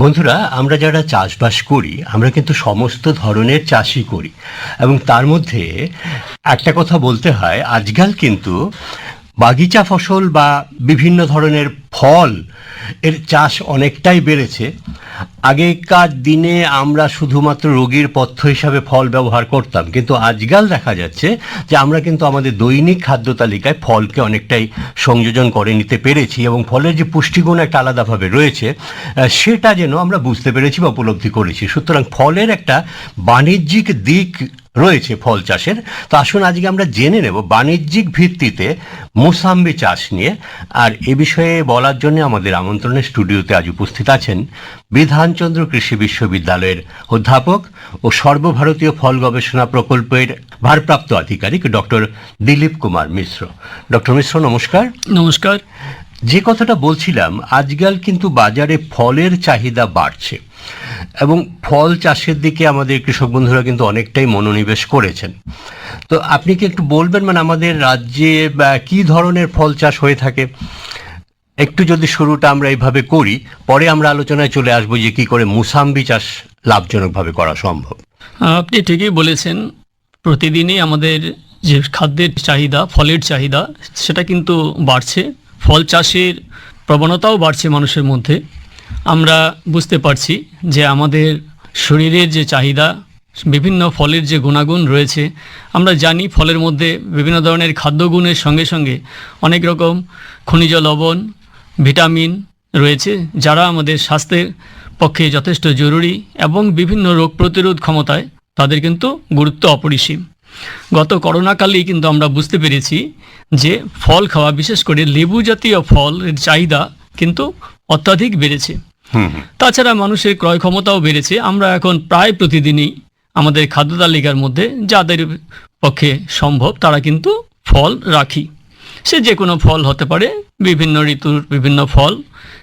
বন্ধুরা, আমরা যারা চাষবাস করি, আমরা কিন্তু সমস্ত ধরনের চাষই করি। এবং তার মধ্যে একটা কথা বলতে হয়, আজকাল কিন্তু বাগিচা ফসল বা বিভিন্ন ধরনের ফল, এর চাষ অনেকটাই বেড়েছে। আগেকার দিনে আমরা শুধুমাত্র রোগীর পথ্য হিসাবে ফল ব্যবহার করতাম, কিন্তু আজকাল দেখা যাচ্ছে যে আমরা কিন্তু আমাদের দৈনিক খাদ্য তালিকায় ফলকে অনেকটাই সংযোজন করে নিতে পেরেছি এবং ফলের যে পুষ্টিগুণ একটা আলাদাভাবে রয়েছে সেটা যেন আমরা বুঝতে পেরেছি বা উপলব্ধি করেছি। সুতরাং ফলের একটা বাণিজ্যিক দিক রয়েছে ফল চাষের। তো আসুন আজকে আমরা জেনে নেব বাণিজ্যিক ভিত্তিতে মোসাম্বি চাষ নিয়ে। আর এ বিষয়ে বলার জন্য আমাদের আমন্ত্রণের স্টুডিওতে আজ উপস্থিত আছেন বিধানচন্দ্র কৃষি বিশ্ববিদ্যালয়ের অধ্যাপক ও সর্বভারতীয় ফল গবেষণা প্রকল্পের ভারপ্রাপ্ত আধিকারিক ডক্টর দিলীপ কুমার মিশ্র। ডক্টর মিশ্র, নমস্কার। নমস্কার। যে কথাটা বলছিলাম, আজকাল কিন্তু বাজারে ফলের চাহিদা বাড়ছে এবং ফল চাষের দিকে আমাদের কৃষক বন্ধুরা কিন্তু অনেকটাই মনোনিবেশ করেছেন। তো আপনি কি একটু বলবেন মানে আমাদের রাজ্যে কি ধরনের ফল চাষ হয়ে থাকে? একটু যদি শুরুটা আমরা এইভাবে করি, পরে আমরা আলোচনায় চলে আসব যে কি করে মুসাম্বি চাষ লাভজনকভাবে করা সম্ভব। আপনি ঠিকই বলেছেন, প্রতিদিনই আমাদের যে খাদ্যের চাহিদা, ফলের চাহিদা, সেটা কিন্তু বাড়ছে। ফল চাষের প্রবণতাও বাড়ছে মানুষের মধ্যে। আমরা বুঝতে পারছি যে আমাদের শরীরের যে চাহিদা, বিভিন্ন ফলের যে গুণাগুণ রয়েছে, আমরা জানি ফলের মধ্যে বিভিন্ন ধরনের খাদ্যগুণের সঙ্গে সঙ্গে অনেক রকম খনিজ লবণ, ভিটামিন রয়েছে, যারা আমাদের স্বাস্থ্যের পক্ষে যথেষ্ট জরুরি এবং বিভিন্ন রোগ প্রতিরোধ ক্ষমতায় তাদের কিন্তু গুরুত্ব অপরিসীম। গত করোনাকালেই কিন্তু আমরা বুঝতে পেরেছি যে ফল খাওয়া বিশেষ করে লেবু জাতীয় ফলের চাহিদা কিন্তু অত্যাধিক বেড়েছে। তাছাড়া মানুষের ক্রয় ক্ষমতাও বেড়েছে। আমরা এখন প্রায় প্রতিদিনই আমাদের খাদ্য তালিকার মধ্যে যাদের পক্ষে সম্ভব তারা কিন্তু ফল রাখি। সে যে কোনো ফল হতে পারে বিভিন্ন ঋতুর বিভিন্ন ফল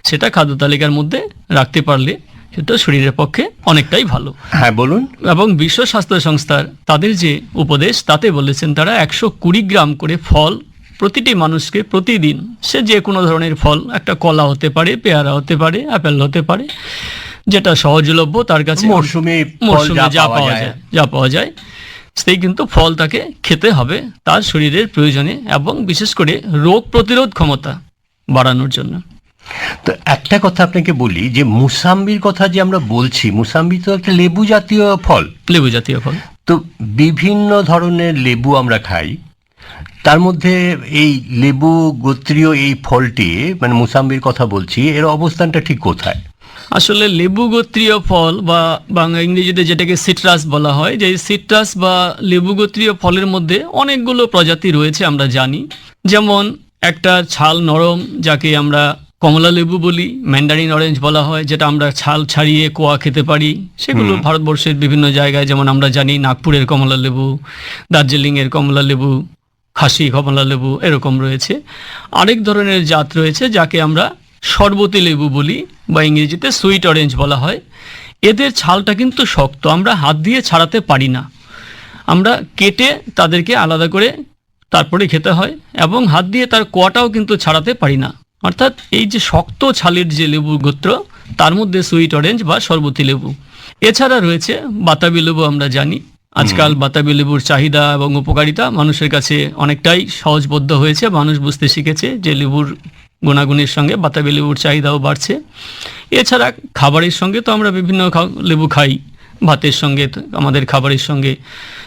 সেটা খাদ্য তালিকার মধ্যে রাখতে পারলে সেটা শরীরের পক্ষে অনেকটাই ভালো। হ্যাঁ বলুন। এবং বিশ্ব স্বাস্থ্য সংস্থার তাদের যে উপদেশ তাতে বলেছেন তারা একশো কুড়ি গ্রাম করে ফল প্রতিটি মানুষকে প্রতিদিন সে যে কোনো ধরনের ফল একটা কলা হতে পারে পেয়ারা হতে পারে আপেল হতে পারে যেটা সহজলভ্য তার কাছে মরশুমি মরশুমে যা পাওয়া যায় যা পাওয়া যায় সেই কিন্তু ফল তাকে খেতে হবে তার শরীরের প্রয়োজনে এবং বিশেষ করে রোগ প্রতিরোধ ক্ষমতা বাড়ানোর জন্য। তো একটা কথা আপনাকে বলি যে মুসাম্বির কথা যে আমরা বলছি মুসাম্বি তো একটা লেবু জাতীয় ফল। লেবু জাতীয় ফল। তো বিভিন্ন ধরনের লেবু আমরা খাই। তার মধ্যে এই লেবু গোত্রীয় এই ফলটি মানে মুসাম্বির কথা বলছি এর অবস্থানটা ঠিক কোথায়? আসলে লেবু গোত্রীয় ফল বা বাংলা ইংরেজিতে যেটাকে সিট্রাস বলা হয় যে সিট্রাস বা লেবু গোত্রীয় ফলের মধ্যে অনেকগুলো প্রজাতি রয়েছে আমরা জানি। যেমন একটা ছাল নরম যাকে আমরা কমলা লেবু বলি ম্যান্ডারিন অরেঞ্জ বলা হয় যেটা আমরা ছাল ছাড়িয়ে কোয়া খেতে পারি। সেগুলো ভারতবর্ষের বিভিন্ন জায়গায় যেমন আমরা জানি নাগপুরের কমলা লেবু দার্জিলিংয়ের কমলা লেবু খাসি কমলা লেবু এরকম রয়েছে। আরেক ধরনের জাত রয়েছে যাকে আমরা শরবতী লেবু বলি বা ইংরেজিতে সুইট অরেঞ্জ বলা হয়। এদের ছালটা কিন্তু শক্ত আমরা হাত দিয়ে ছাড়াতে পারি না। আমরা কেটে তাদেরকে আলাদা করে তারপরে খেতে হয় এবং হাত দিয়ে তার কোয়াটাও কিন্তু ছাড়াতে পারি না। অর্থাৎ এই যে শক্ত ছালের যে লেবু গোত্র তার মধ্যে সুইট অরেঞ্জ বা শরবতী লেবু। এছাড়া রয়েছে বাতাবি লেবু আমরা জানি। আজকাল বাতাবি লেবুর চাহিদা এবং উপকারিতা মানুষের কাছে অনেকটাই সহজবদ্ধ হয়েছে মানুষ বুঝতে শিখেছে যে লেবুর গুণাগুণের সঙ্গে বাতাবি লেবুর চাহিদাও বাড়ছে। এছাড়া খাবারের সঙ্গে তো আমরা বিভিন্ন লেবু খাই। ভাতের সঙ্গে আমাদের খাবারের সঙ্গে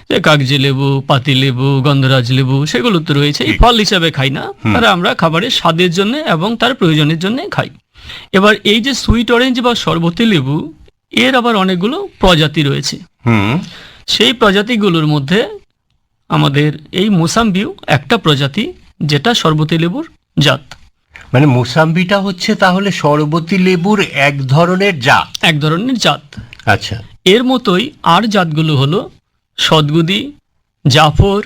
যে কাগজি লেবু পাতি লেবু গন্ধরাজ লেবু সেগুলো তো রয়েছে। এই ফল হিসাবে খাই না। তারা আমরা খাবারের স্বাদের জন্য এবং তার প্রয়োজনের জন্য খাই। এবার এই যে সুইট অরেঞ্জ বা শরবতী লেবু এর আবার অনেকগুলো প্রজাতি রয়েছে। হুম। সেই প্রজাতিগুলোর মধ্যে আমাদের এই মোসাম্বিও একটা প্রজাতি যেটা শরবতী লেবুর জাত। মানে মোসাম্বিটা হচ্ছে তাহলে শরবতী লেবুর এক ধরনের জাত? এক ধরনের জাত। আচ্ছা। এর মতোই আর জাতগুলো হলো সদগুদি জাফর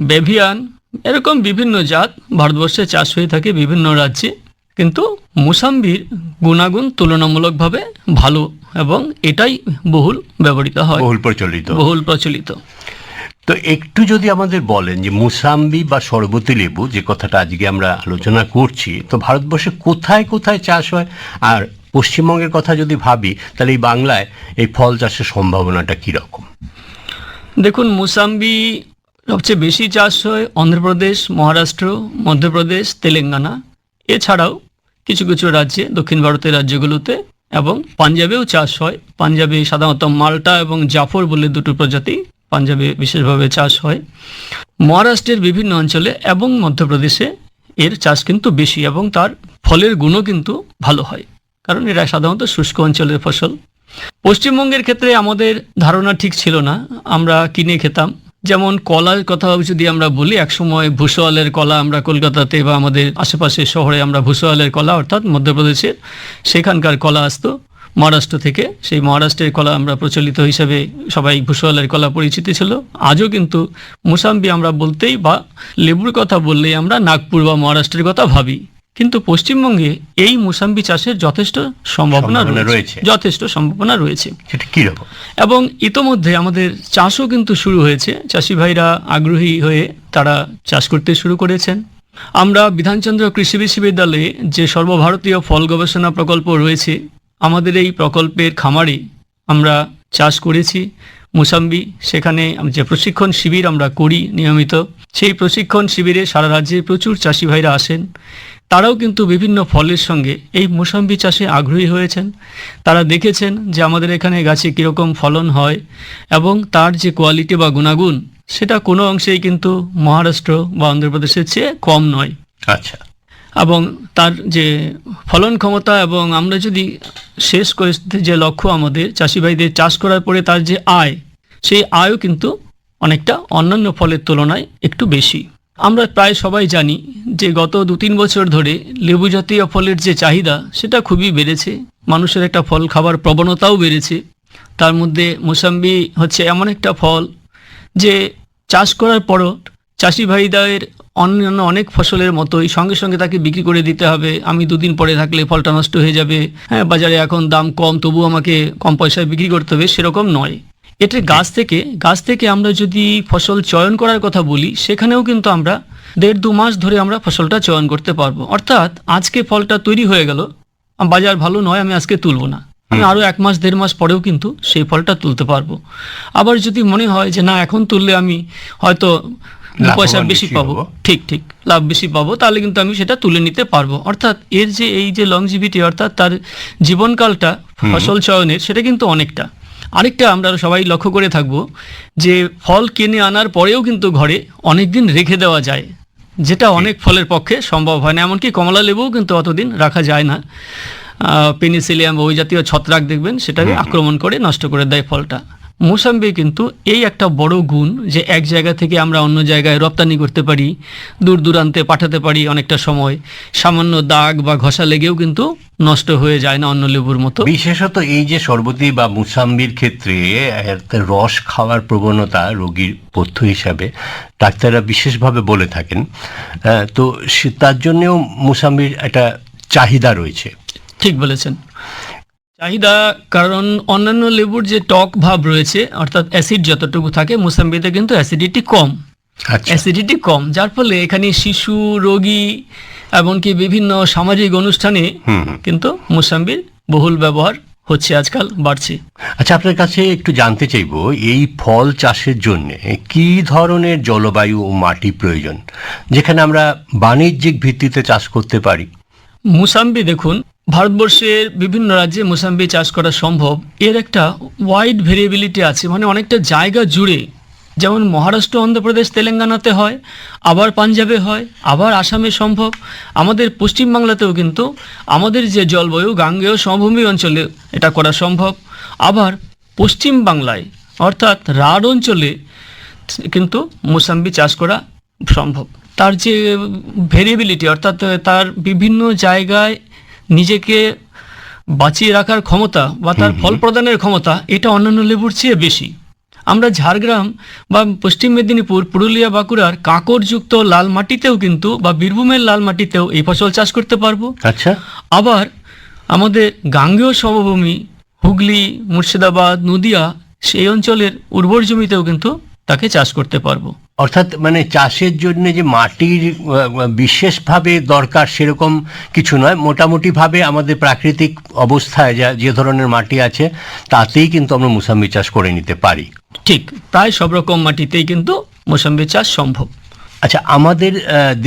বেভিয়ান এরকম বিভিন্ন জাত। ভারতবর্ষে চাষ হয়ে থাকে বিভিন্ন রাজ্যে। কিন্তু মুসাম্বির গুণাগুণ তুলনামূলকভাবে ভালো এবং এটাই বহুল ব্যবহৃত হয়। বহুল প্রচলিত। বহুল প্রচলিত। তো একটু যদি আমাদের বলেন যে মুসাম্বি বা শরবতী লেবু যে কথাটা আজকে আমরা আলোচনা করছি তো ভারতবর্ষে কোথায় কোথায় চাষ হয়? আর পশ্চিমবঙ্গের কথা যদি ভাবি, তাহলে এই বাংলায় এই ফল চাষের সম্ভাবনাটা কীরকম? দেখুন, মুসাম্বি সবচেয়ে বেশি চাষ হয় অন্ধ্রপ্রদেশ, মহারাষ্ট্র, মধ্যপ্রদেশ, তেলেঙ্গানা। এছাড়াও কিছু কিছু রাজ্যে, দক্ষিণ ভারতের রাজ্যগুলোতে এবং পাঞ্জাবেও চাষ হয়। পাঞ্জাবে সাধারণত মাল্টা এবং জাফর বলে দুটো প্রজাতি পাঞ্জাবে বিশেষভাবে চাষ হয়। মহারাষ্ট্রের বিভিন্ন অঞ্চলে এবং মধ্যপ্রদেশে এর চাষ কিন্তু বেশি এবং তার ফলের গুণও কিন্তু ভালো হয়। কারণ এরা সাধারণত শুষ্ক অঞ্চলের ফসল। পশ্চিমবঙ্গের ক্ষেত্রে আমাদের ধারণা ঠিক ছিল না, আমরা কিনে খেতাম। যেমন কলার কথা যদি আমরা বলি, একসময় ভূসোয়ালের কলা আমরা কলকাতাতে বা আমাদের আশেপাশে শহরে আমরা ভূসোয়ালের কলা, অর্থাৎ মধ্যপ্রদেশের সেখানকার কলা আসতো। মহারাষ্ট্র থেকে সেই মহারাষ্ট্রের কলা আমরা প্রচলিত হিসেবে সবাই ভূসোয়ালের কলা পরিচিতি ছিল। আজও কিন্তু মুসাম্বি আমরা বলতেই বা লেবুর কথা বললেই আমরা নাগপুর বা মহারাষ্ট্রের কথা ভাবি। কিন্তু পশ্চিমবঙ্গে এই মুসাম্বি চাষের যথেষ্ট সম্ভাবনা রয়েছে। যথেষ্ট সম্ভাবনা রয়েছে। এবং ইতোমধ্যে আমাদের চাষও কিন্তু শুরু হয়েছে। চাষি ভাইরা আগ্রহী হয়ে তারা চাষ করতে শুরু করেছেন। আমরা বিধানচন্দ্র কৃষি বিশ্ববিদ্যালয়ে যে সর্বভারতীয় ফল গবেষণা প্রকল্প রয়েছে আমাদের এই প্রকল্পের খামারে আমরা চাষ করেছি। মুসাম্বি সেখানে যে প্রশিক্ষণ শিবির আমরা করি নিয়মিত। সেই প্রশিক্ষণ শিবিরে সারা রাজ্যে প্রচুর চাষি ভাইরা আসেন। তারাও কিন্তু বিভিন্ন ফলের সঙ্গে এই মোসাম্বি চাষে আগ্রহী হয়েছেন। তারা দেখেছেন যে আমাদের এখানে গাছে কীরকম ফলন হয় এবং তার যে কোয়ালিটি বা গুণাগুণ সেটা কোনো অংশেই কিন্তু মহারাষ্ট্র বা অন্ধ্রপ্রদেশের চেয়ে কম নয়। আচ্ছা। এবং তার যে ফলন ক্ষমতা এবং আমরা যদি শেষ করে যে লক্ষ্য আমাদের চাষি ভাইদের চাষ করার পরে তার যে আয় সেই আয়ও কিন্তু অনেকটা অন্যান্য ফলের তুলনায় একটু বেশি। আমরা প্রায় সবাই জানি যে গত দু তিন বছর ধরে লেবু জাতীয় ফলের যে চাহিদা, সেটা খুবই বেড়েছে। মানুষের একটা ফল খাবার প্রবণতাও বেড়েছে। তার মধ্যে মোসাম্বি হচ্ছে এমন একটা ফল যে চাষ করার পরও চাষি ভাইদের অন্যান্য অনেক ফসলের মতোই সঙ্গে সঙ্গে তাকে বিক্রি করে দিতে হবে। আমি দুদিন পরে থাকলে ফলটা নষ্ট হয়ে যাবে। হ্যাঁ বাজারে এখন দাম কম তবু আমাকে কম পয়সায় বিক্রি করতে হবে, সেরকম নয়। এটা গাছ থেকে গাছ থেকে আমরা যদি ফসল চয়ন করার কথা বলি সেখানেও কিন্তু আমরা দেড় দু মাস ধরে আমরা ফসলটা চয়ন করতে পারব। অর্থাৎ আজকে ফলটা তৈরি হয়ে গেল বাজার ভালো নয় আমি আজকে তুলবো না। আমি আরও এক মাস দেড় মাস পরেও কিন্তু সেই ফলটা তুলতে পারব। আবার যদি মনে হয় যে না এখন তুললে আমি হয়তো দু পয়সা বেশি বেশি পাবো। ঠিক ঠিক লাভ বেশি পাবো তাহলে কিন্তু আমি সেটা তুলে নিতে পারব। অর্থাৎ এর যে এই যে লংজিভিটি অর্থাৎ তার জীবনকালটা ফসল চয়নের সেটা কিন্তু অনেকটা। আরেকটা আমরা সবাই লক্ষ্য করে থাকব যে ফল কিনে আনার পরেও কিন্তু ঘরে অনেক দিন রেখে দেওয়া যায়। যেটা অনেক ফলের পক্ষে সম্ভব হয় না এমনকি কমলা লেবুও কিন্তু অতদিন রাখা যায় না। পেনিসিলিয়াম ওই জাতীয় ছত্রাক দেখবেন সেটাকে আক্রমণ করে নষ্ট করে দেয় ফলটা। মোসাম্বি কিন্তু এই একটা বড় গুণ যে এক জায়গা থেকে আমরা অন্য জায়গায় রপ্তানি করতে পারি দূর দূরান্তে পাঠাতে পারি অনেকটা সময়। সামান্য দাগ বা ঘষা লেগেও কিন্তু নষ্ট হয়ে যায় না অন্য লেবুর মতো। বিশেষত এই যে সর্বতি বা মুসাম্বির ক্ষেত্রে রস খাওয়ার প্রবণতা রোগীর পথ্য হিসাবে ডাক্তাররা বিশেষভাবে বলে থাকেন। তো তার জন্যেও মুসাম্বির একটা চাহিদা রয়েছে। ঠিক বলেছেন। চাহিদা কারণ অন্যান্য লেবুর যে টক ভাব রয়েছে অর্থাৎ অ্যাসিড যতটুকু থাকে মুসাম্বিতে কিন্তু অ্যাসিডিটি কম। আচ্ছা। অ্যাসিডিটি কম যার ফলে এখানে শিশু রোগী এমনকি বিভিন্ন সামাজিক অনুষ্ঠানে। কিন্তু মুসাম্বির বহুল ব্যবহার হচ্ছে আজকাল বাড়ছে। আচ্ছা আপনার কাছে একটু জানতে চাইব এই ফল চাষের জন্য কি ধরনের জলবায়ু ও মাটি প্রয়োজন যেখানে আমরা বাণিজ্যিক ভিত্তিতে চাষ করতে পারি? মুসাম্বি দেখুন ভারতবর্ষের বিভিন্ন রাজ্যে মোসাম্বি চাষ করা সম্ভব। এর একটা ওয়াইড ভেরিয়েবিলিটি আছে মানে অনেকটা জায়গা জুড়ে। যেমন মহারাষ্ট্র, অন্ধ্রপ্রদেশ, তেলেঙ্গানাতে হয়, আবার পাঞ্জাবে হয়, আবার আসামে সম্ভব। আমাদের পশ্চিমবাংলাতেও কিন্তু আমাদের যে জলবায়ু, গাঙ্গেয় সমভূমি অঞ্চলে এটা করা সম্ভব। আবার পশ্চিম বাংলায় অর্থাৎ রাঢ় অঞ্চলে কিন্তু মোসাম্বি চাষ করা সম্ভব। তার যে ভেরিয়েবিলিটি অর্থাৎ তার বিভিন্ন জায়গায় নিজেকে বাঁচিয়ে রাখার ক্ষমতা বা তার ফল প্রদানের ক্ষমতা এটা অন্যান্য লেবুর চেয়ে বেশি। আমরা ঝাড়গ্রাম বা পশ্চিম মেদিনীপুর পুরুলিয়া বাঁকুড়ার কাঁকড়যুক্ত লাল মাটিতেও কিন্তু বা বীরভূমের লাল মাটিতেও এই ফসল চাষ করতে পারব। আচ্ছা। আবার আমাদের গাঙ্গেয় সমভূমি হুগলি মুর্শিদাবাদ নদিয়া সেই অঞ্চলের উর্বর জমিতেও কিন্তু তাকে চাষ করতে পারব। অর্থাৎ মানে চাষের জন্য যে মাটির বিশেষভাবে দরকার সেরকম কিছু নয়। মোটামুটিভাবে আমাদের প্রাকৃতিক অবস্থায় যা যে ধরনের মাটি আছে তাতেই কিন্তু আমরা মুসাম্বি চাষ করে নিতে পারি। ঠিক প্রায় সব রকম মাটিতেই কিন্তু মোসাম্বি চাষ সম্ভব। আচ্ছা আমাদের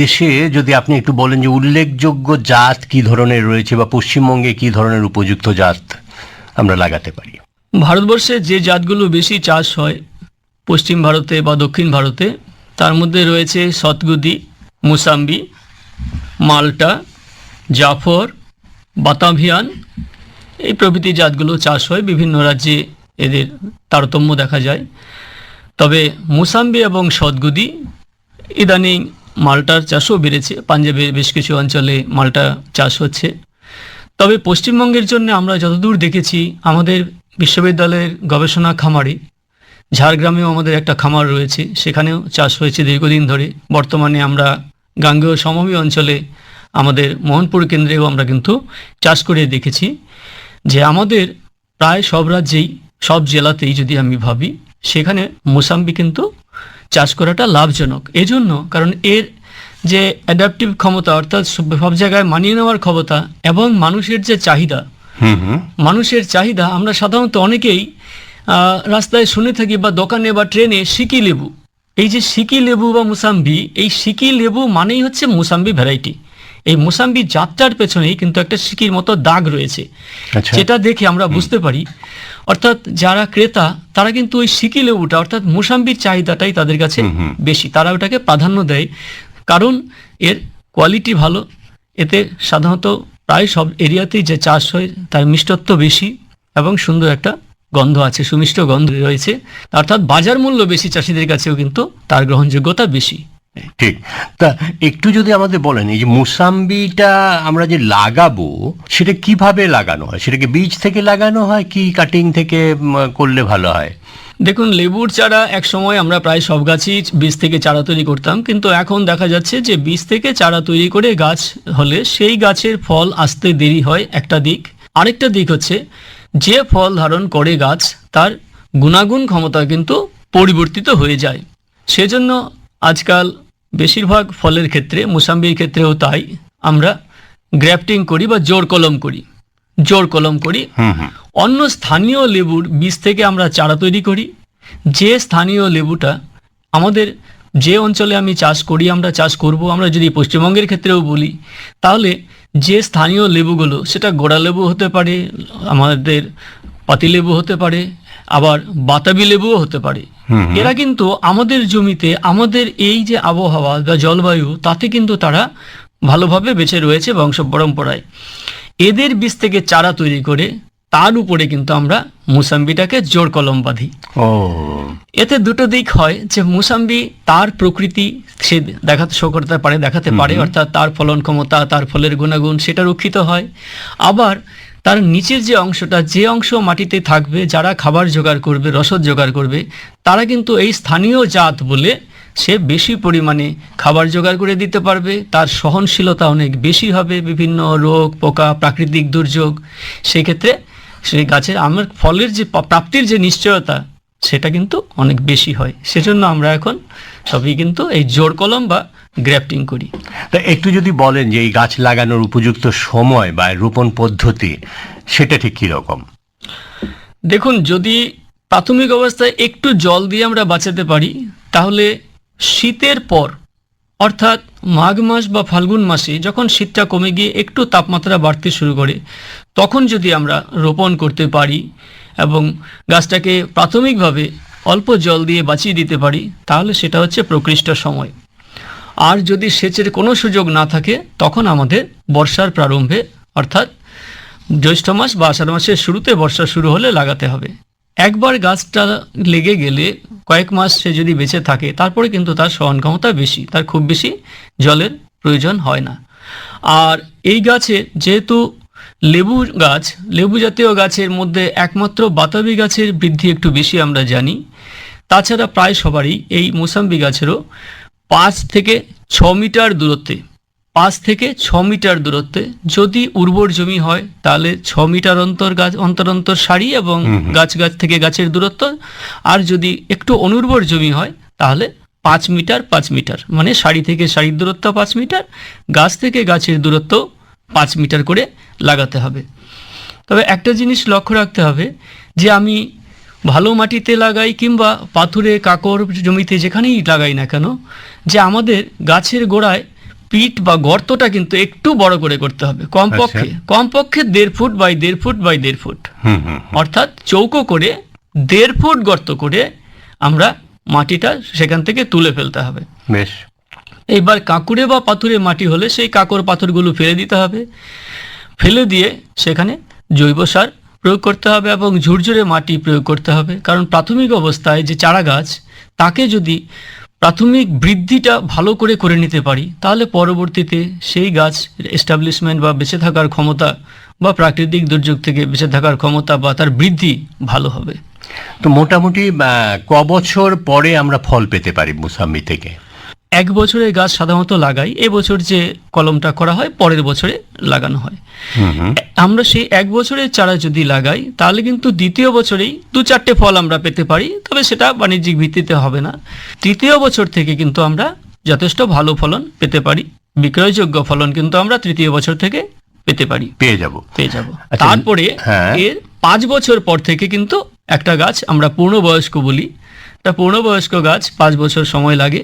দেশে যদি আপনি একটু বলেন যে উল্লেখযোগ্য জাত কি ধরনের রয়েছে বা পশ্চিমবঙ্গে কি ধরনের উপযুক্ত জাত আমরা লাগাতে পারি? ভারতবর্ষে যে জাতগুলো বেশি চাষ হয় পশ্চিম ভারতে বা দক্ষিণ ভারতে। তার মধ্যে রয়েছে সতগুদি, মুসাম্বি, মাল্টা, জাফর, বাতাভিয়ান। এই প্রভৃতি জাতগুলো চাষ হয় বিভিন্ন রাজ্যে এদের তারতম্য দেখা যায়। তবে মুসাম্বি এবং সতগুদি ইদানিং মাল্টার চাষও বেড়েছে। পাঞ্জাবের বেশ কিছু অঞ্চলে মাল্টা চাষ হচ্ছে। তবে পশ্চিমবঙ্গের জন্য আমরা যতদূর দেখেছি, আমাদের বিশ্ববিদ্যালয়ের গবেষণা খামারে ঝাড়গ্রামেও আমাদের একটা খামার রয়েছে সেখানেও চাষ হয়েছে দীর্ঘদিন ধরে। বর্তমানে আমরা গাঙ্গেয় সমভূমি অঞ্চলে আমাদের মোহনপুর কেন্দ্রেও আমরা কিন্তু চাষ করে দেখেছি যে আমাদের প্রায় সব রাজ্যেই সব জেলাতেই যদি আমি ভাবি সেখানে মোসাম্বি কিন্তু চাষ করাটা লাভজনক। এজন্য কারণ এর যে অ্যাডাপটিভ ক্ষমতা অর্থাৎ সব জায়গায় মানিয়ে নেওয়ার ক্ষমতা এবং মানুষের যে চাহিদা মানুষের চাহিদা আমরা সাধারণত অনেকেই রাস্তায় শুনে থাকি বা দোকানে বা ট্রেনে সিকি লেবু। এই যে সিকি লেবু বা মুসাম্বি এই সিকি লেবু মানেই হচ্ছে মুসাম্বি ভ্যারাইটি। এই মুসাম্বি জাতটার পেছনেই কিন্তু একটা সিকির মতো দাগ রয়েছে আচ্ছা। যেটা দেখে আমরা বুঝতে পারি। অর্থাৎ যারা ক্রেতা তারা কিন্তু ওই সিকি লেবুটা অর্থাৎ মুসাম্বির চাহিদাটাই তাদের কাছে বেশি। তারা ওটাকে প্রাধান্য দেয় কারণ এর কোয়ালিটি ভালো এতে সাধারণত প্রায় সব এরিয়াতেই যে চাষ হয় তার মিষ্টত্ব বেশি এবং সুন্দর একটা গন্ধ আছে সুমিষ্ট গন্ধ রয়েছে। অর্থাৎ বাজার মূল্য বেশি চাষিদের কাছেও কিন্তু তার গ্রহণযোগ্যতা বেশি। ঠিক। তা একটু যদি আমাদের বলেন এই যে মুসাম্বিটা আমরা যে লাগাবো সেটা কীভাবে লাগানো হয়? সেটাকে বীজ থেকে লাগানো হয় কি কাটিং থেকে করলে ভালো হয়? দেখুন লেবুর চারা এক সময় আমরা প্রায় সব গাছই বীজ থেকে চারা তৈরি করতাম কিন্তু এখন দেখা যাচ্ছে যে বীজ থেকে চারা তৈরি করে গাছ হলে সেই গাছের ফল আসতে দেরি হয় একটা দিক। আরেকটা দিক হচ্ছে যে ফল ধারণ করে গাছ তার গুণাগুণ ক্ষমতা কিন্তু পরিবর্তিত হয়ে যায়। সেজন্য আজকাল বেশিরভাগ ফলের ক্ষেত্রে মুসাম্বির ক্ষেত্রেও তাই আমরা গ্র্যাফটিং করি বা জোর কলম করি। জোর কলম করি। অন্য স্থানীয় লেবুর বীজ থেকে আমরা চারা তৈরি করি। যে স্থানীয় লেবুটা আমাদের যে অঞ্চলে আমি চাষ করি আমরা চাষ করব আমরা যদি পশ্চিমবঙ্গের ক্ষেত্রেও বলি তাহলে যে স্থানীয় লেবুগুলো সেটা গোড়া লেবু হতে পারে আমাদের পাতিলেবু হতে পারে আবার বাতাবি লেবুও হতে পারে। এরা কিন্তু আমাদের জমিতে আমাদের এই যে আবহাওয়া বা জলবায়ু তাতে কিন্তু তারা ভালোভাবে বেঁচে রয়েছে বংশ পরম্পরায় এদের বীজ থেকে চারা তৈরি করে তার উপরে কিন্তু আমরা মুসাম্বিটাকে জোর কলম বাঁধি। এতে দুটো দিক হয় যে মুসাম্বি তার প্রকৃতি সে দেখাতে শো করতে পারে দেখাতে পারে অর্থাৎ তার ফলন ক্ষমতা তার ফলের গুণাগুণ সেটা রক্ষিত হয়। আবার তার নিচের যে অংশটা যে অংশ মাটিতে থাকবে যারা খাবার জোগাড় করবে রসদ জোগাড় করবে তারা কিন্তু এই স্থানীয় জাত বলে সে বেশি পরিমাণে খাবার জোগাড় করে দিতে পারবে। তার সহনশীলতা অনেক বেশি হবে বিভিন্ন রোগ পোকা প্রাকৃতিক দুর্যোগ। সেক্ষেত্রে সেই গাছের আমার ফলের যে প্রাপ্তির যে নিশ্চয়তা সেটা কিন্তু অনেক বেশি হয়। সেজন্য আমরা এখন সবই কিন্তু এই জোর কলম বা গ্র্যাফটিং করি। তা একটু যদি বলেন যে এই গাছ লাগানোর উপযুক্ত সময় বা রোপণ পদ্ধতি সেটা ঠিক কীরকম? দেখুন যদি প্রাথমিক অবস্থায় একটু জল দিয়ে আমরা বাঁচাতে পারি তাহলে শীতের পর অর্থাৎ মাঘ মাস বা ফাল্গুন মাসে যখন শীতটা কমে গিয়ে একটু তাপমাত্রা বাড়তে শুরু করে, তখন যদি আমরা রোপণ করতে পারি এবং গাছটাকে প্রাথমিকভাবে অল্প জল দিয়ে বাঁচিয়ে দিতে পারি, তাহলে সেটা হচ্ছে প্রকৃষ্ট সময়। আর যদি সেচের কোনো সুযোগ না থাকে, তখন আমাদের বর্ষার প্রারম্ভে, অর্থাৎ জ্যৈষ্ঠ মাস বা আষাঢ় মাসের শুরুতে বর্ষা শুরু হলে লাগাতে হবে। একবার গাছটা লেগে গেলে কয়েক মাস সে যদি বেঁচে থাকে, তারপরে কিন্তু তার সহন ক্ষমতা বেশি, তার খুব বেশি জলের প্রয়োজন হয় না। আর এই গাছে যেহেতু লেবু গাছ, লেবু জাতীয় গাছের মধ্যে একমাত্র বাতাবি গাছের বৃদ্ধি একটু বেশি আমরা জানি, তাছাড়া প্রায় সবারই এই মোসাম্বি গাছেরও পাঁচ থেকে ছ মিটার দূরত্বে পাঁচ থেকে ছ মিটার দূরত্বে যদি উর্বর জমি হয় তাহলে ছ মিটার অন্তর গাছ অন্তর অন্তর সারি এবং গাছ গাছ থেকে গাছের দূরত্ব। আর যদি একটু অনুর্বর জমি হয় তাহলে পাঁচ মিটার পাঁচ মিটার। মানে সারি থেকে সারির দূরত্ব পাঁচ মিটার গাছ থেকে গাছের দূরত্ব পাঁচ মিটার করে লাগাতে হবে। তবে একটা জিনিস লক্ষ্য রাখতে হবে যে আমি ভালো মাটিতে লাগাই কিংবা পাথুরে কাকর জমিতে যেখানেই লাগাই না কেন যে আমাদের গাছের গোড়ায় পিট বা গর্তটা কিন্তু একটু বড় করে করতে হবে। কমপক্ষে কমপক্ষে দেড় ফুট বাই দেড় ফুট বাই দেড় ফুট। অর্থাৎ চৌকো করে দেড় ফুট গর্ত করে আমরা মাটিটা সেখান থেকে তুলে ফেলতে হবে। বেশ। এইবার কাঁকুড়ে বা পাথুরে মাটি হলে সেই কাঁকর পাথরগুলো ফেলে দিতে হবে। ফেলে দিয়ে সেখানে জৈব সার প্রয়োগ করতে হবে এবং ঝুরঝুরে মাটি প্রয়োগ করতে হবে। কারণ প্রাথমিক অবস্থায় যে চারা গাছ তাকে যদি প্রাথমিক বৃদ্ধিটা ভালো করে করে নিতে পারি, তাহলে পরবর্তীতে সেই গাছ এস্টাবলিশমেন্ট বা বেঁচে থাকার ক্ষমতা বা প্রাকৃতিক দুর্যোগ থেকে বেঁচে থাকার ক্ষমতা বা তার বৃদ্ধি ভালো হবে। তো মোটামুটি ক বছর পরে আমরা ফল পেতে পারি মুসাম্বি থেকে? এক বছরের গাছ সাধারণত লাগাই এবছর যে কলমটা করা হয় পরের বছরে লাগানো হয়। আমরা সেই এক বছরের চারা যদি লাগাই তাহলে কিন্তু দ্বিতীয় বছরেই দু চারটে ফল আমরা পেতে পারি তবে সেটা বাণিজ্যিক ভিত্তিতে হবে না। তৃতীয় বছর থেকে কিন্তু আমরা যথেষ্ট ভালো ফলন পেতে পারি বিক্রয়যোগ্য ফলন কিন্তু আমরা তৃতীয় বছর থেকে পেতে পারি। পেয়ে যাব। পেয়ে যাব। আচ্ছা, তারপরে হ্যাঁ। এর পাঁচ বছর পর থেকে কিন্তু একটা গাছ আমরা পূর্ণবয়স্ক বলি। একটা পূর্ণবয়স্ক গাছ পাঁচ বছর সময় লাগে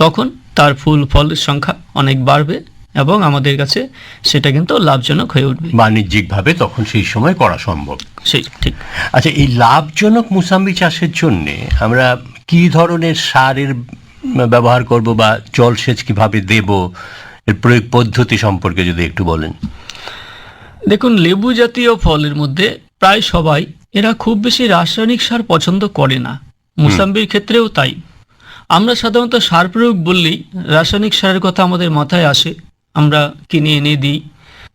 তখন তার ফুল ফলের সংখ্যা অনেক বাড়বে এবং আমাদের কাছে সেটা কিন্তু লাভজনক হয়ে উঠবে। বাণিজ্যিকভাবে তখন সেই সময় করা সম্ভব। সেই ঠিক। আচ্ছা এই লাভজনক মুসাম্বি চাষের জন্য আমরা কি ধরনের সারের ব্যবহার করব বা জলসেচ কীভাবে দেব এর প্রয়োগ পদ্ধতি সম্পর্কে যদি একটু বলেন। দেখুন লেবু জাতীয় ফলের মধ্যে প্রায় সবাই এরা খুব বেশি রাসায়নিক সার পছন্দ করে না। মুসাম্বির ক্ষেত্রেও তাই। আমরা সাধারণত সার প্রয়োগ বললেই রাসায়নিক সারের কথা আমাদের মাথায় আসে আমরা কিনে এনে দিই।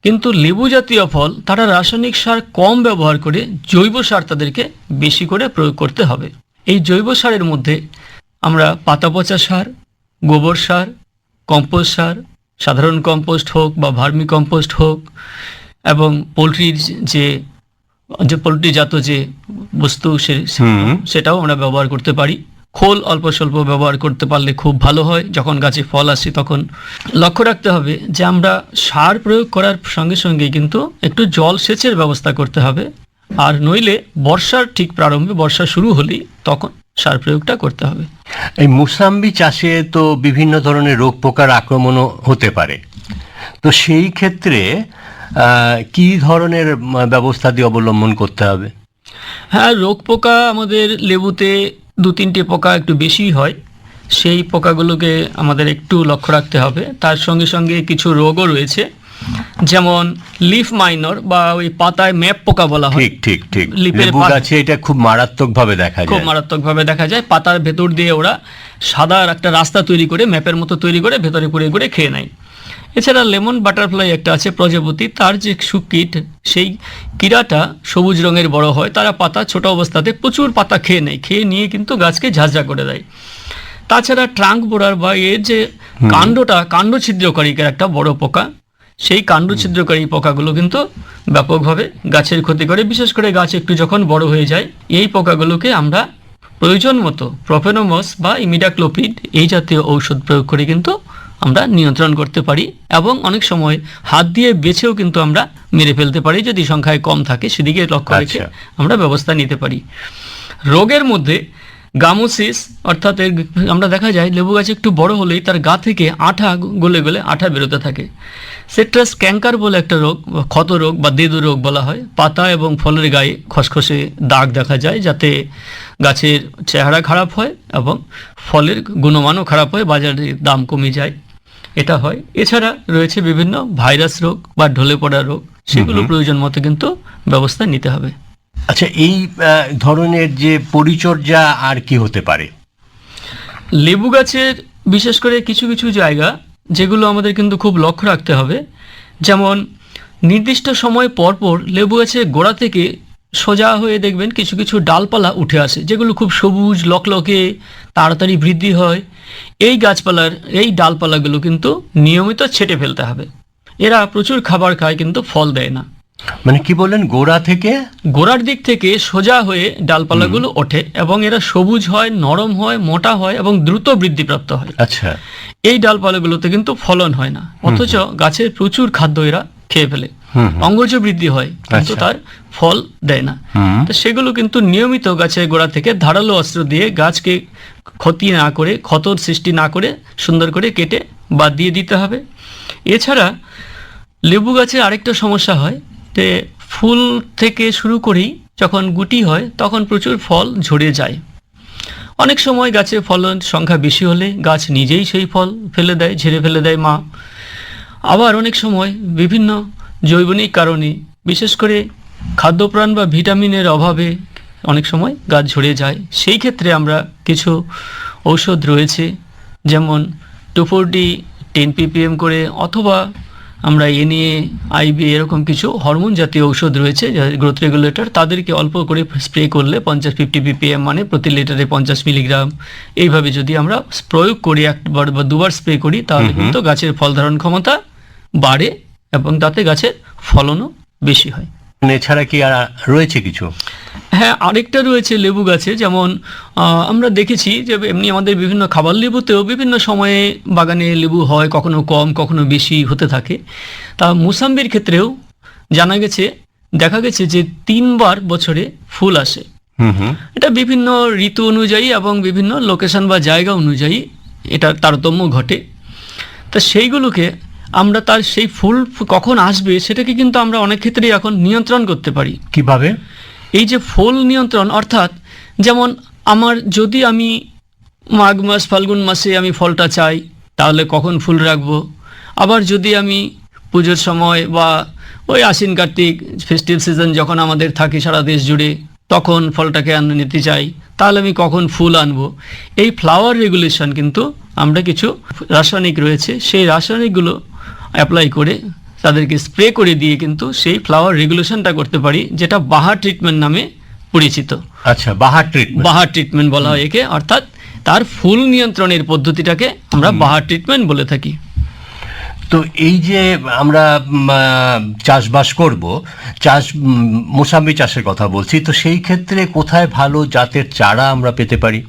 কিন্তু লেবু জাতীয় ফল তারা রাসায়নিক সার কম ব্যবহার করে জৈব সার তাদেরকে বেশি করে প্রয়োগ করতে হবে। এই জৈব সারের মধ্যে আমরা পাতা পচা সার গোবর সার কম্পোস্ট সার সাধারণ কম্পোস্ট হোক বা ভার্মি কম্পোস্ট হোক এবং পোলট্রির যে যে পোলট্রিজাত যে বস্তু সেটাও আমরা ব্যবহার করতে পারি। খোল অল্প স্বল্প ব্যবহার করতে পারলে খুব ভালো হয়। যখন গাছে ফল আসে তখন লক্ষ্য রাখতে হবে যে আমরা সার প্রয়োগ করার সঙ্গে সঙ্গে কিন্তু একটু জল সেচের ব্যবস্থা করতে হবে। আর নইলে বর্ষার ঠিক প্রারম্ভে বর্ষা শুরু হলেই তখন সার প্রয়োগটা করতে হবে। এই মুসাম্বি চাষে তো বিভিন্ন ধরনের রোগ পোকার আক্রমণও হতে পারে। তো সেই ক্ষেত্রে কি ধরনের ব্যবস্থা দিয়ে অবলম্বন করতে হবে? হ্যাঁ রোগ পোকা আমাদের লেবুতে দু তিনটি পোকা একটু বেশি হয় সেই পোকাগুলোকে আমাদের একটু লক্ষ্য রাখতে হবে। তার সঙ্গে সঙ্গে কিছু রোগও রয়েছে যেমন লিফ মাইনর বা ওই পাতায় ম্যাপ পোকা বলা হয়। ঠিক ঠিক ঠিক। লিপের গাছে এটা খুব মারাত্মকভাবে দেখা যায়। খুব মারাত্মকভাবে দেখা যায়। পাতার ভেতর দিয়ে ওরা সাদা একটা রাস্তা তৈরি করে ম্যাপের মতো তৈরি করে ভেতরে পুড়ে করে খেয়ে নেয়। এছাড়া লেমন বাটারফ্লাই একটা আছে প্রজাপতি তার যে সুকীট সেই কীড়াটা সবুজ রঙের বড় হয় তারা পাতা ছোট অবস্থাতে প্রচুর পাতা খেয়ে নেয় খেয়ে নিয়ে কিন্তু গাছকে ঝাঁঝরা করে দেয়। তাছাড়া ট্রাঙ্ক বোরার বা এর যে কাণ্ডটা কাণ্ড ছিদ্রকারীকের একটা বড় পোকা সেই কাণ্ড ছিদ্রকারী পোকাগুলো কিন্তু ব্যাপকভাবে গাছের ক্ষতি করে। বিশেষ করে গাছ একটু যখন বড় হয়ে যায় এই পোকাগুলোকে আমরা প্রয়োজন মতো প্রফেনোমস বা ইমিডাক্লোপিড এই জাতীয় ঔষধ প্রয়োগ করে কিন্তু আমরা নিয়ন্ত্রণ করতে পারি এবং অনেক সময় হাত দিয়ে বেছেও কিন্তু আমরা মেরে ফেলতে পারি যদি সংখ্যায় কম থাকে সেদিকে লক্ষ্য রেখে আচ্ছা। আমরা ব্যবস্থা নিতে পারি। রোগের মধ্যে গামোসিস অর্থাৎ এর আমরা দেখা যায় লেবু গাছ একটু বড় হলেই তার গা থেকে আঠা গলে গলে আঠা বেরোতে থাকে। সেট্রাস ক্যাঙ্কার বলে একটা রোগ ক্ষত রোগ বা দেদু রোগ বলা হয়। পাতা এবং ফলের গায়ে খসখসে দাগ দেখা যায় যাতে গাছের চেহারা খারাপ হয় এবং ফলের গুণমানও খারাপ হয় বাজারে দাম কমে যায়। এটা হয়। এছাড়া রয়েছে বিভিন্ন ভাইরাস রোগ বা ঢলে পড়া রোগ। সেগুলো প্রয়োজন মতো কিন্তু ব্যবস্থা নিতে হবে। আচ্ছা এই ধরনের যে পরিচর্যা আর কি হতে পারে? লেবু গাছের বিশেষ করে কিছু কিছু জায়গা যেগুলো আমাদের কিন্তু খুব লক্ষ্য রাখতে হবে। যেমন নির্দিষ্ট সময় পর পর লেবু গাছের গোড়া থেকে সোজা হয়ে দেখবেন কিছু কিছু ডালপালা উঠে আসে যেগুলো খুব সবুজ লকলকে তাড়াতাড়ি বৃদ্ধি হয়। এই গাছপালার এই ডালপালাগুলো কিন্তু নিয়মিত ছেটে ফেলতে হবে। এরা প্রচুর খাবার খায় কিন্তু ফল দেয় না। মানে কি বললেন গোড়া থেকে? গোড়ার দিক থেকে সোজা হয়ে ডালপালাগুলো ওঠে এবং এরা সবুজ হয় নরম হয় মোটা হয় এবং দ্রুত বৃদ্ধিপ্রাপ্ত হয়। আচ্ছা। এই ডালপালাগুলোতে কিন্তু ফলন হয় না। অথচ গাছের প্রচুর খাদ্য এরা খেয়ে ফেলে। অঙ্গজ বৃদ্ধি হয় কিন্তু আচ্ছা। তার ফল দেয় না। তো সেগুলো কিন্তু নিয়মিত গাছের গোড়া থেকে ধারালো অস্ত্র দিয়ে গাছকে ক্ষতি না করে ক্ষতর সৃষ্টি না করে সুন্দর করে কেটে বাদ দিয়ে দিতে হবে। এছাড়া লেবু গাছে আরেকটা সমস্যা হয় যে ফুল থেকে শুরু করেই যখন গুটি হয় তখন প্রচুর ফল ঝরে যায়। অনেক সময় গাছে ফলন সংখ্যা বেশি হলে গাছ নিজেই সেই ফল ফেলে দেয় ঝেড়ে ফেলে দেয় মা। আবার অনেক সময় বিভিন্ন জৈবনিক কারণে বিশেষ করে খাদ্যপ্রাণ বা ভিটামিনের অভাবে অনেক সময় গাছ ঝরে যায়। সেই ক্ষেত্রে আমরা কিছু ঔষধ রয়েছে যেমন টুফোরডি টেন পিপিএম করে অথবা আমরা এ নিয়ে আইবি এরকম কিছু হরমোন জাতীয় ঔষধ রয়েছে গ্রোথ রেগুলেটর তাদেরকে অল্প করে স্প্রে করলে পঞ্চাশ ফিফটি পিপিএম মানে প্রতি লিটারে পঞ্চাশ মিলিগ্রাম। এইভাবে যদি আমরা প্রয়োগ করি একবার বা দুবার স্প্রে করি তাহলে কিন্তু গাছের ফল ধারণ ক্ষমতা বাড়ে। এবং তাতে গাছের ফলনও বেশি হয়। এছাড়া কি আর রয়েছে কিছু? হ্যাঁ আরেকটা রয়েছে লেবু গাছে যেমন আমরা দেখেছি যে এমনি আমাদের বিভিন্ন খাবার লেবুতেও বিভিন্ন সময়ে বাগানে লেবু হয় কখনো কম কখনো বেশি হতে থাকে। তা মুসাম্বির ক্ষেত্রেও জানা গেছে দেখা গেছে যে তিনবার বছরে ফুল আসে। এটা বিভিন্ন ঋতু অনুযায়ী এবং বিভিন্ন লোকেশন বা জায়গা অনুযায়ী এটা তারতম্য ঘটে। তা সেইগুলোকে আমরা তার সেই ফুল কখন আসবে সেটাকে কিন্তু আমরা অনেক ক্ষেত্রেই এখন নিয়ন্ত্রণ করতে পারি। কীভাবে? এই যে ফুল নিয়ন্ত্রণ অর্থাৎ যেমন আমার যদি আমি মাঘ মাস ফাল্গুন মাসে আমি ফলটা চাই তাহলে কখন ফুল রাখব? আবার যদি আমি পুজোর সময় বা ওই আশ্বিন কার্তিক ফেস্টিভ সিজন যখন আমাদের থাকে সারা দেশ জুড়ে তখন ফলটাকে আন নিতে চাই তাহলে আমি কখন ফুল আনব? এই ফ্লাওয়ার রেগুলেশন কিন্তু আমরা কিছু রাসায়নিক রয়েছে সেই রাসায়নিকগুলো অ্যাপ্লাই করে তাদেরকে স্প্রে করে দিয়ে কিন্তু সেই ফ্লাওয়ার রেগুলেশনটা করতে পারি যেটা বাহার ট্রিটমেন্ট নামে পরিচিত। আচ্ছা বাহার ট্রিটমেন্ট বাহার ট্রিটমেন্ট বলা হয় একে অর্থাৎ তার ফুল নিয়ন্ত্রণের পদ্ধতিটাকে আমরা বাহার ট্রিটমেন্ট বলে থাকি। তো এই যে আমরা চাষবাস করব চাষ মোসাম্বি চাষের কথা বলছি তো সেই ক্ষেত্রে কোথায় ভালো জাতের চারা আমরা পেতে পারি?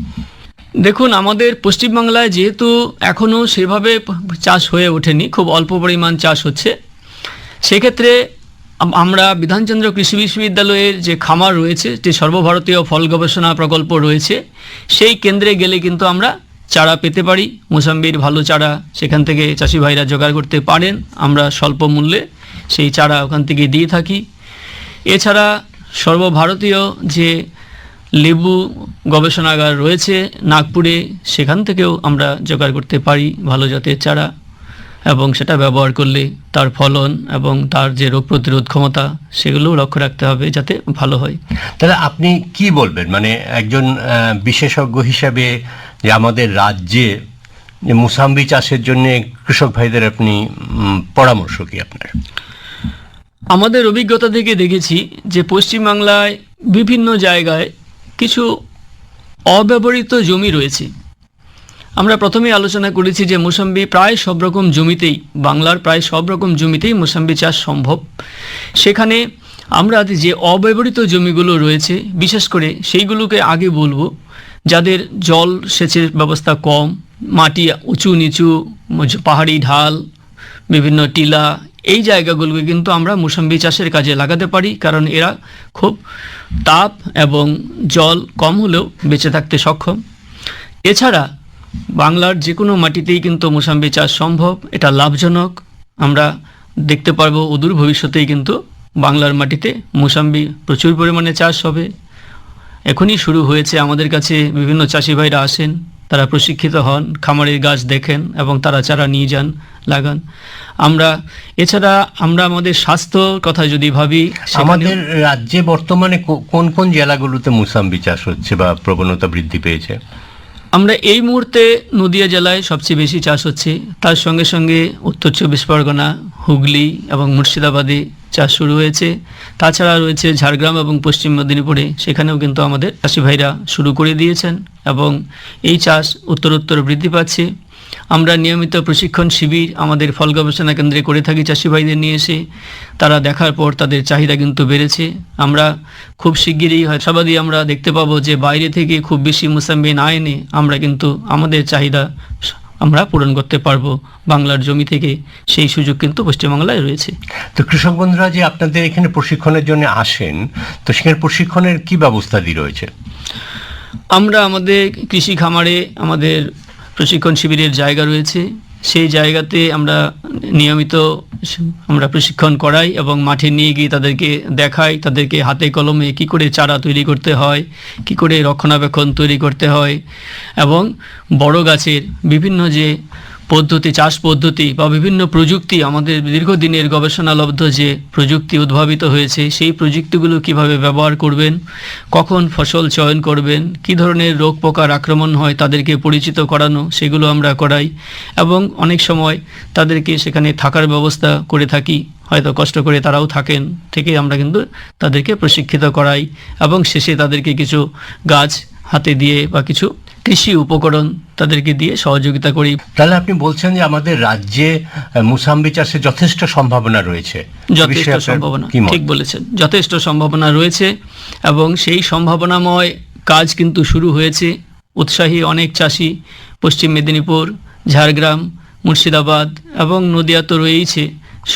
দেখুন, আমাদের পশ্চিমবাংলায় যেহেতু এখনও সেভাবে চাষ হয়ে ওঠেনি, খুব অল্প পরিমাণ চাষ হচ্ছে, সেক্ষেত্রে আমরা বিধানচন্দ্র কৃষি বিশ্ববিদ্যালয়ের যে খামার রয়েছে, যে সর্বভারতীয় ফল গবেষণা প্রকল্প রয়েছে, সেই কেন্দ্রে গেলে কিন্তু আমরা চারা পেতে পারি। মোসাম্বির ভালো চারা সেখান থেকে চাষি ভাইরা জোগাড় করতে পারেন। আমরা স্বল্প মূল্যে সেই চারা ওখান থেকে দিয়ে থাকি। এছাড়া সর্বভারতীয় যে লেবু গবেষণাগার রয়েছে নাগপুরে সেখান থেকেও আমরা জোগাড় করতে পারি ভালো জাতের চারা এবং সেটা ব্যবহার করলে তার ফলন এবং তার যে রোগ প্রতিরোধ ক্ষমতা সেগুলোও লক্ষ্য রাখতে হবে যাতে ভালো হয়। তাহলে আপনি কি বলবেন? মানে একজন বিশেষজ্ঞ হিসাবে যে আমাদের রাজ্যে যে মুসাম্বি চাষের জন্য কৃষক ভাইদের আপনি পরামর্শ কি আপনার? আমাদের অভিজ্ঞতা থেকে দেখেছি যে পশ্চিমবাংলায় বিভিন্ন জায়গায় কিছু অব্যবহৃত জমি রয়েছে। আমরা প্রথমেই আলোচনা করেছি যে মোসাম্বি প্রায় সব রকম জমিতেই, বাংলার প্রায় সব রকম জমিতেই মোসাম্বি চাষ সম্ভব। সেখানে আমরা যে অব্যবহৃত জমিগুলো রয়েছে, বিশেষ করে সেইগুলোকে আগে বলব, যাদের জল সেচের ব্যবস্থা কম, মাটি উঁচু নিচু পাহাড়ি ঢাল, বিভিন্ন টিলা এই জায়গাগুলোকে কিন্তু আমরা মোসাম্বি চাষের কাজে লাগাতে পারি, কারণ এরা খুব তাপ এবং জল কম হলেও বেঁচে থাকতে সক্ষম। এছাড়া বাংলার যে কোনো মাটিতেই কিন্তু মোসাম্বি চাষ সম্ভব, এটা লাভজনক। আমরা দেখতে পারব অদূর ভবিষ্যতেই কিন্তু বাংলার মাটিতে মোসাম্বি প্রচুর পরিমাণে চাষ হবে। এখনই শুরু হয়েছে, আমাদের কাছে বিভিন্ন চাষি ভাইরা আসেন, তারা প্রশিক্ষিত হন, খামারের গাছ দেখেন এবং তারা চারা নিয়ে যান। লাগান। আমরা এছাড়া আমরা আমাদের স্বাস্থ্যর কথা যদি ভাবি আমাদের রাজ্যে বর্তমানে কোন কোন জেলাগুলোতে মুসাম্বি চাষ হচ্ছে বা প্রবণতা বৃদ্ধি পেয়েছে? আমরা এই মুহূর্তে নদিয়া জেলায় সবচেয়ে বেশি চাষ হচ্ছে। তার সঙ্গে সঙ্গে উত্তর চব্বিশ পরগনা হুগলি এবং মুর্শিদাবাদে চাষ শুরু হয়েছে। তাছাড়া রয়েছে ঝাড়গ্রাম এবং পশ্চিম মেদিনীপুরে। সেখানেও কিন্তু আমাদের চাষি ভাইরা শুরু করে দিয়েছেন এবং এই চাষ উত্তরোত্তর বৃদ্ধি পাচ্ছে। আমরা নিয়মিত প্রশিক্ষণ শিবির আমাদের ফল গবেষণা কেন্দ্রে করে থাকি চাষি ভাইদের নিয়ে এসে। তারা দেখার পর তাদের চাহিদা কিন্তু বেড়েছে। আমরা খুব শিগগিরই হয়তোবাদী আমরা দেখতে পাবো যে বাইরে থেকে খুব বেশি মুসাম্বি না এনে আমরা কিন্তু আমাদের চাহিদা আমরা পূরণ করতে পারব। বাংলার জমি থেকে সেই সুযোগ কিন্তু পশ্চিমবাংলায় রয়েছে। তো কৃষক বন্ধুরা যে আপনাদের এখানে প্রশিক্ষণের জন্য আসেন তো সেখানে প্রশিক্ষণের কি ব্যবস্থা দিয়ে রয়েছে? আমরা আমাদের কৃষি খামারে আমাদের প্রশিক্ষণ শিবিরের জায়গা রয়েছে। সেই জায়গাতে আমরা নিয়মিত আমরা প্রশিক্ষণ করাই এবং মাঠে নিয়ে গিয়ে তাদেরকে দেখাই, তাদেরকে হাতে কলমে কি করে চারা তৈরি করতে হয়, কি করে রক্ষণাবেক্ষণ তৈরি করতে হয় এবং বড় গাছের বিভিন্ন যে পদ্ধতি, চাষ পদ্ধতি বা বিভিন্ন প্রযুক্তি আমাদের দীর্ঘদিনের গবেষণালব্ধ যে প্রযুক্তি উদ্ভাবিত হয়েছে, সেই প্রযুক্তিগুলো কীভাবে ব্যবহার করবেন, কখন ফসল চয়ন করবেন, কি ধরনের রোগ পোকার আক্রমণ হয় তাদেরকে পরিচিত করানো, সেগুলো আমরা করাই এবং অনেক সময় তাদেরকে সেখানে থাকার ব্যবস্থা করে থাকি। হয়তো কষ্ট করে তারাও থাকেন, থেকে আমরা কিন্তু তাদেরকে প্রশিক্ষিত করাই এবং শেষে তাদেরকে কিছু গাছ হাতে দিয়ে বা কিছু কৃষি উপকরণ তাদেরকে দিয়ে সহযোগিতা করি। তাহলে আপনি বলছেন যে আমাদের রাজ্যে মুসাম্বি চাষে যথেষ্ট সম্ভাবনা রয়েছে। যথেষ্ট সম্ভাবনা ঠিক বলেছেন। যথেষ্ট সম্ভাবনা রয়েছে এবং সেই সম্ভাবনাময় কাজ কিন্তু শুরু হয়েছে। উৎসাহী অনেক চাষি পশ্চিম মেদিনীপুর ঝাড়গ্রাম মুর্শিদাবাদ এবং নদিয়া তো রয়েইছে।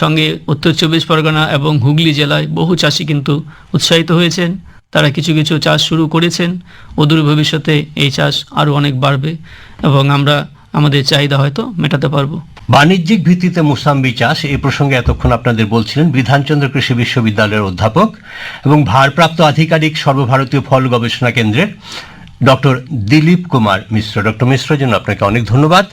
সঙ্গে উত্তর চব্বিশ পরগনা এবং হুগলি জেলায় বহু চাষি কিন্তু উৎসাহিত হয়েছেন। তারা কিছু কিছু চাষ শুরু করেছেন। অদূর ভবিষ্যতে এই চাষ আরও অনেক বাড়বে এবং আমরা আমাদের চাহিদা হয়তো মেটাতে পারব। বাণিজ্যিক ভিত্তিতে মুসাম্বি চাষ এই প্রসঙ্গে এতক্ষণ আপনাদের বলছিলেন বিধানচন্দ্র কৃষি বিশ্ববিদ্যালয়ের অধ্যাপক এবং ভারপ্রাপ্ত আধিকারিক সর্বভারতীয় ফল গবেষণা কেন্দ্রের ডক্টর দিলীপ কুমার মিশ্র। ডক্টর মিশ্র জন্য আপনাকে অনেক ধন্যবাদ।